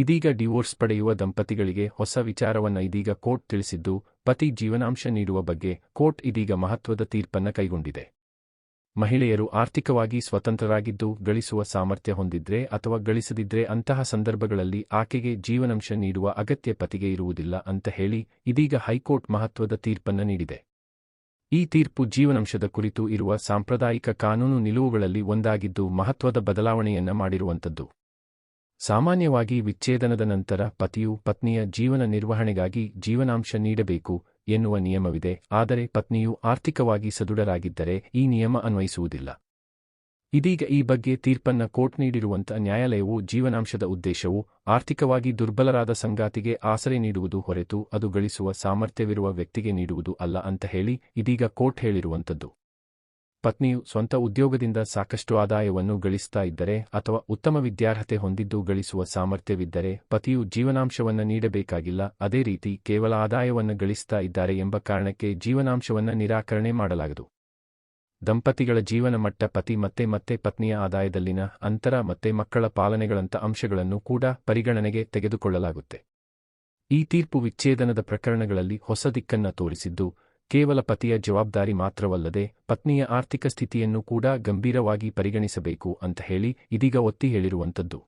ಇದೀಗ ಡಿವೋರ್ಸ್ ಪಡೆಯುವ ದಂಪತಿಗಳಿಗೆ ಹೊಸ ವಿಚಾರವನ್ನ ಇದೀಗ ಕೋರ್ಟ್ ತಿಳಿಸಿದ್ದು, ಪತಿ ಜೀವನಾಂಶ ನೀಡುವ ಬಗ್ಗೆ ಕೋರ್ಟ್ ಇದೀಗ ಮಹತ್ವದ ತೀರ್ಪನ್ನ ಕೈಗೊಂಡಿದೆ. ಮಹಿಳೆಯರು ಆರ್ಥಿಕವಾಗಿ ಸ್ವತಂತ್ರರಾಗಿದ್ದು, ಗಳಿಸುವ ಸಾಮರ್ಥ್ಯ ಹೊಂದಿದ್ರೆ ಅಥವಾ ಗಳಿಸದಿದ್ರೆ ಅಂತಹ ಸಂದರ್ಭಗಳಲ್ಲಿ ಆಕೆಗೆ ಜೀವನಾಂಶ ನೀಡುವ ಅಗತ್ಯ ಪತಿಗೆ ಇರುವುದಿಲ್ಲ ಅಂತ ಹೇಳಿ ಇದೀಗ ಹೈಕೋರ್ಟ್ ಮಹತ್ವದ ತೀರ್ಪನ್ನ ನೀಡಿದೆ. ಈ ತೀರ್ಪು ಜೀವನಾಂಶದ ಕುರಿತು ಇರುವ ಸಾಂಪ್ರದಾಯಿಕ ಕಾನೂನು ನಿಲುವುಗಳಲ್ಲಿ ಒಂದಾಗಿದ್ದು ಮಹತ್ವದ ಬದಲಾವಣೆಯನ್ನ ಮಾಡಿರುವಂತದ್ದು ಸಾಮಾನ್ಯವಾಗಿ ವಿಚ್ಛೇದನದ ನಂತರ ಪತಿಯು ಪತ್ನಿಯ ಜೀವನ ನಿರ್ವಹಣೆಗಾಗಿ ಜೀವನಾಂಶ ನೀಡಬೇಕು ಎನ್ನುವ ನಿಯಮವಿದೆ, ಆದರೆ ಪತ್ನಿಯು ಆರ್ಥಿಕವಾಗಿ ಸದೃಢರಾಗಿದ್ದರೆ ಈ ನಿಯಮ ಅನ್ವಯಿಸುವುದಿಲ್ಲ. ಇದೀಗ ಈ ಬಗ್ಗೆ ತೀರ್ಪನ್ನ ಕೋರ್ಟ್ ನೀಡಿರುವಂಥ ನ್ಯಾಯಾಲಯವು ಜೀವನಾಂಶದ ಉದ್ದೇಶವು ಆರ್ಥಿಕವಾಗಿ ದುರ್ಬಲರಾದ ಸಂಗಾತಿಗೆ ಆಸರೆ ನೀಡುವುದು ಹೊರತು ಅದು ಗಳಿಸುವ ಸಾಮರ್ಥ್ಯವಿರುವ ವ್ಯಕ್ತಿಗೆ ನೀಡುವುದು ಅಲ್ಲ ಅಂತ ಹೇಳಿ ಇದೀಗ ಕೋರ್ಟ್ ಹೇಳಿರುವಂತದ್ದು ಪತ್ನಿಯು ಸ್ವಂತ ಉದ್ಯೋಗದಿಂದ ಸಾಕಷ್ಟು ಆದಾಯವನ್ನು ಗಳಿಸ್ತಾ ಇದ್ದರೆ ಅಥವಾ ಉತ್ತಮ ವಿದ್ಯಾರ್ಹತೆ ಹೊಂದಿದ್ದು ಗಳಿಸುವ ಸಾಮರ್ಥ್ಯವಿದ್ದರೆ ಪತಿಯು ಜೀವನಾಂಶವನ್ನು ನೀಡಬೇಕಾಗಿಲ್ಲ, ಅದೇ ರೀತಿ ಕೇವಲ ಆದಾಯವನ್ನು ಗಳಿಸ್ತಾ ಇದ್ದಾರೆ ಎಂಬ ಕಾರಣಕ್ಕೆ ಜೀವನಾಂಶವನ್ನು ನಿರಾಕರಣೆ ಮಾಡಲಾಗದು. ದಂಪತಿಗಳ ಜೀವನ ಮಟ್ಟ ಪತಿ ಮತ್ತೆ ಮತ್ತೆ ಪತ್ನಿಯ ಆದಾಯದಲ್ಲಿನ ಅಂತರ ಮತ್ತೆ ಮಕ್ಕಳ ಪಾಲನೆಗಳಂತ ಅಂಶಗಳನ್ನು ಕೂಡ ಪರಿಗಣನೆಗೆ ತೆಗೆದುಕೊಳ್ಳಲಾಗುತ್ತೆ. ಈ ತೀರ್ಪು ವಿಚ್ಛೇದನದ ಪ್ರಕರಣಗಳಲ್ಲಿ ಹೊಸ ದಿಕ್ಕನ್ನ ತೋರಿಸಿದ್ದು ಕೇವಲ ಪತಿಯ ಜವಾಬ್ದಾರಿ ಮಾತ್ರವಲ್ಲದೆ ಪತ್ನಿಯ ಆರ್ಥಿಕ ಸ್ಥಿತಿಯನ್ನು ಕೂಡ ಗಂಭೀರವಾಗಿ ಪರಿಗಣಿಸಬೇಕು ಅಂತ ಹೇಳಿ ಇದೀಗ ಒತ್ತಿ ಹೇಳಿರುವಂತದ್ದು